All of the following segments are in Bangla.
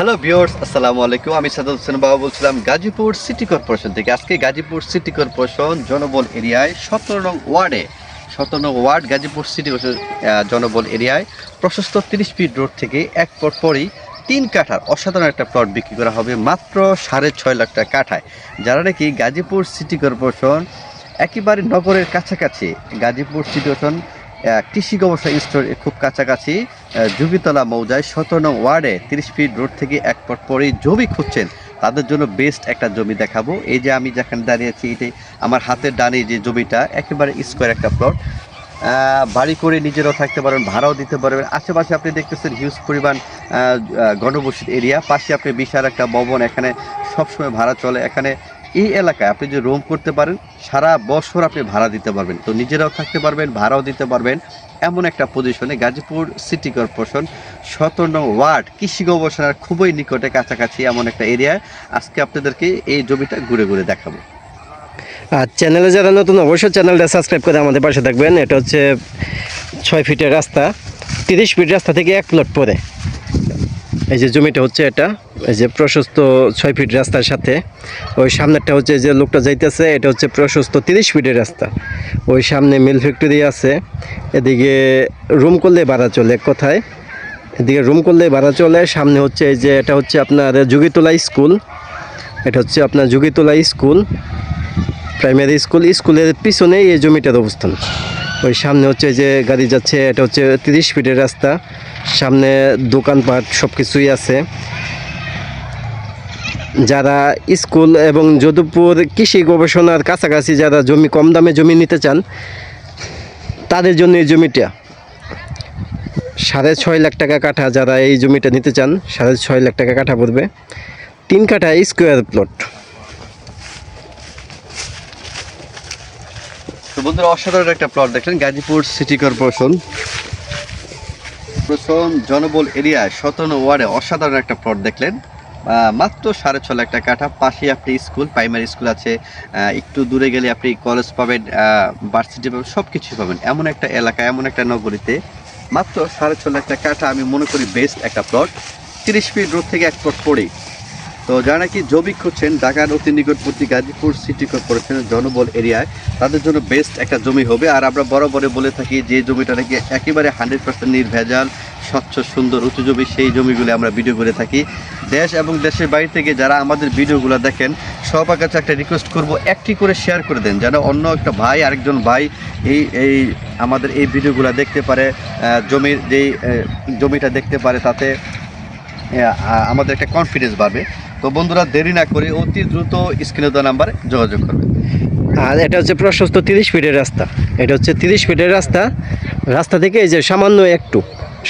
হ্যালো ভিউয়ার্স আসসালামু আলাইকুম আমি সাদত হোসেন বাবা বলছিলাম গাজীপুর সিটি কর্পোরেশন থেকে। আজকে গাজীপুর সিটি কর্পোরেশন জনবল এরিয়ায় সতেরো নং ওয়ার্ডে, সতেরো নং ওয়ার্ড গাজীপুর সিটি জনবল এরিয়ায় প্রশস্ত তিরিশ ফিট রোড থেকে এক পর পরই তিন কাঠার অসাধারণ একটা প্লট বিক্রি করা হবে মাত্র সাড়ে ছয় লাখ টাকা কাঠায়। যারা নাকি গাজীপুর সিটি কর্পোরেশন একেবারে নগরের কাছাকাছি, গাজীপুর সিটি কর্পোরেশন কৃষি গবেষণা স্টোর খুব কাছাকাছি জুবিতলা মৌজায় সতেরো নং ওয়ার্ডে তিরিশ ফিট রোড থেকে এক পর পরেই জমি খুঁজছেন। তাদের জন্য বেস্ট একটা জমি দেখাবো। এই যে আমি যেখানে দাঁড়িয়ে আছি এটাই আমার হাতের ডানে যে জমিটা একেবারে স্কোয়ার একটা প্লট বাড়ি করে নিজেরাও থাকতে পারবেন ভাড়াও দিতে পারবেন। আশেপাশে আপনি দেখতেছেন হিউজ পরিমাণ আহ, এরিয়া পাশে আপনি বিশাল একটা ভবন এখানে সবসময় ভাড়া চলে। এখানে এই এলাকায় আপনি যে রুম করতে পারেন, সারা বছর আপনি ভাড়া দিতে পারবেন। তো নিজেরাও থাকতে পারবেন, ভাড়াও দিতে পারবেন। এমন একটা পজিশনে গাজীপুর সিটি কর্পোরেশন সতেরো নং ওয়ার্ড কৃষি গবেষণার খুবই নিকটে কাছাকাছি এমন একটা এরিয়ায় আজকে আপনাদেরকে এই জমিটা ঘুরে ঘুরে দেখাবো। আর চ্যানেলে যারা নতুন, অবশ্যই চ্যানেলটা সাবস্ক্রাইব করে আমাদের পাশে থাকবেন। এটা হচ্ছে ছয় ফিটের রাস্তা, তিরিশ ফিট রাস্তা থেকে এক প্লট পরে। এই যে জমিটা হচ্ছে এটা, এই যে প্রশস্ত ছয় ফিট রাস্তার সাথে। ওই সামনেরটা হচ্ছে যে লোকটা যাইতেছে, এটা হচ্ছে প্রশস্ত তিরিশ ফিটের রাস্তা। ওই সামনে মিল ফ্যাক্টরি আছে, এদিকে রুম করলে ভাড়া চলে কথায়। এদিকে রুম করলে ভাড়া চলে, সামনে হচ্ছে এই যে এটা হচ্ছে আপনার যুগিতলা স্কুল। এটা হচ্ছে আপনার যুগিতলা স্কুল, প্রাইমারি স্কুল, স্কুলের পিছনেই এই জমিটার অবস্থান। ওই সামনে হচ্ছে যে গাড়ি যাচ্ছে, এটা হচ্ছে তিরিশ ফিটের রাস্তা। সামনে দোকানপাট সব কিছুই আছে। যারা স্কুল এবং যদুপুর কৃষি গবেষণার কাছাকাছি যারা জমি কম দামে জমি নিতে চান, তাদের জন্য এই জমিটা। সাড়ে ছয় লাখ টাকা কাঠা যারা এই জমিটা নিতে চান, সাড়ে ছয় লাখ টাকা কাঠা পড়বে। তিন কাঠা স্কোয়ার প্লট তো বন্ধুরা, অসাধারণ একটা প্লট দেখলেন, গাজীপুর সিটি কর্পোরেশন কর্পোরেশন জনবল এরিয়ায় সতেরো ওয়ার্ডে অসাধারণ একটা প্লট দেখলেন। মাত্র সাড়ে ছ লাখ টাকা। পাশে আপনি স্কুল প্রাইমারি স্কুল আছে। একটু দূরে গেলে আপনি কলেজ পাবেন ভার্সিটি পাবেন সব কিছুই পাবেন। এমন একটা এলাকা, এমন একটা নগরীতে। মাত্র সাড়ে ছ লাখ টাকা আমি মনে করি বেস্ট একটা প্লট তিরিশ ফিট রোড থেকে এক প্লট পড়েই তো যারা নাকি জমি খুঁজছেন, ঢাকার অতি নিকটবর্তী গাজীপুর সিটি কর্পোরেশনের জনবল এরিয়ায়, তাদের জন্য বেস্ট একটা জমি হবে। আর আমরা বরাবরে বলে থাকি যে জমিটা নাকি একেবারে হান্ড্রেড পার্সেন্ট নির্ভেজাল, স্বচ্ছ, সুন্দর, উঁচু জমি, সেই জমিগুলো আমরা ভিডিও করে থাকি। দেশ এবং দেশের বাইরে থেকে যারা আমাদের ভিডিওগুলো দেখেন সবার কাছে একটা রিকোয়েস্ট করব, একটি করে শেয়ার করে দেন, যেন অন্য একটা ভাই, আরেকজন ভাই এই এই, আমাদের এই ভিডিওগুলো দেখতে পারে জমির যেই জমিটা দেখতে পারে, তাতে আমাদের একটা কনফিডেন্স বাড়বে। তো বন্ধুরা, দেরি না করে অতি দ্রুত স্ক্রিনে দেওয়া নাম্বারে যোগাযোগ করবে আর এটা হচ্ছে প্রশস্ত তিরিশ ফিটের রাস্তা। এটা হচ্ছে তিরিশ ফিটের রাস্তা। রাস্তা থেকে এই যে সামান্য একটু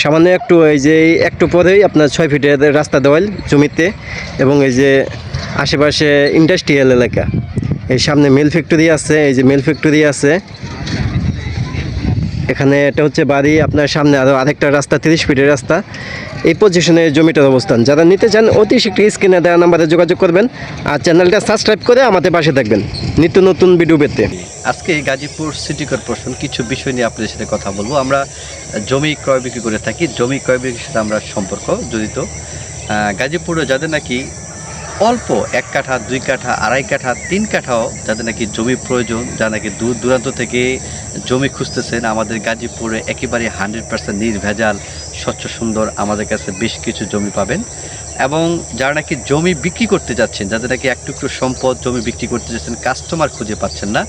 সামান্য একটু এই যে একটু পরেই আপনার ছয় ফিটের রাস্তা দেওয়াল জমিতে এবং এই যে আশেপাশে ইন্ডাস্ট্রিয়াল এলাকা। এই সামনে মিল ফ্যাক্টরি আছে, এই যে মিল ফ্যাক্টরি আছে। এখানে এটা হচ্ছে বাড়ি, আপনার সামনে আরও আরেকটা রাস্তা, তিরিশ ফিটের রাস্তা। এই পজিশনে জমিটার অবস্থান। যারা নিতে চান, অতি শীঘ্র স্ক্রিনে দেওয়া নাম্বারে যোগাযোগ করবেন আর চ্যানেলটা সাবস্ক্রাইব করে আমাদের পাশে থাকবেন। নিত্য নতুন ভিডিও পেতে। আজকে গাজীপুর সিটি কর্পোরেশন কিছু বিষয় নিয়ে আপনাদের সাথে কথা বলব। আমরা জমি ক্রয় বিক্রি করে থাকি। জমি ক্রয় বিক্রির সাথে আমরা সম্পর্ক জড়িত। গাজীপুরে যাদের নাকি অল্প এক কাঠা, দুই কাঠা, আড়াই কাঠা, তিন কাঠাও যাদের নাকি জমি প্রয়োজন, যারা নাকি দূর দূরান্ত থেকে জমি খুঁজতেছেন, আমাদের গাজীপুরে একেবারে হান্ড্রেড পার্সেন্ট নির্ভেজাল, স্বচ্ছ, সুন্দর আমাদের কাছে বেশ কিছু জমি পাবেন। এবং যারা নাকি জমি বিক্রি করতে যাচ্ছেন, যাদের নাকি এক টুকরো সম্পদ জমি বিক্রি করতে যাচ্ছেন কাস্টমার খুঁজে পাচ্ছেন না,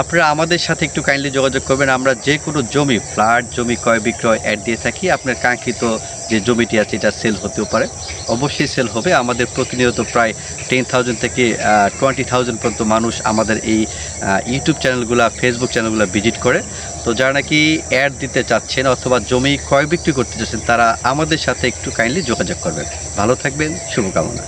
আপনারা আমাদের সাথে একটু কাইন্ডলি যোগাযোগ করবেন। আমরা যে কোনো জমি ফ্ল্যাট জমি, ক্রয় বিক্রয় অ্যাড দিয়ে থাকি। আপনার কাঙ্ক্ষিত যে জমিটি আছে এটা সেল হতেও পারে। অবশ্যই সেল হবে। আমাদের প্রতিনিয়ত প্রায় টেন থাউজেন্ড থেকে টোয়েন্টি থাউজেন্ড পর্যন্ত মানুষ আমাদের এই ইউটিউব চ্যানেলগুলো ফেসবুক চ্যানেলগুলো ভিজিট করে। তো যারা নাকি অ্যাড দিতে চাচ্ছেন অথবা জমি ক্রয় বিক্রি করতে চাচ্ছেন, তারা আমাদের সাথে একটু কাইন্ডলি যোগাযোগ করবেন। ভালো থাকবেন। শুভকামনা।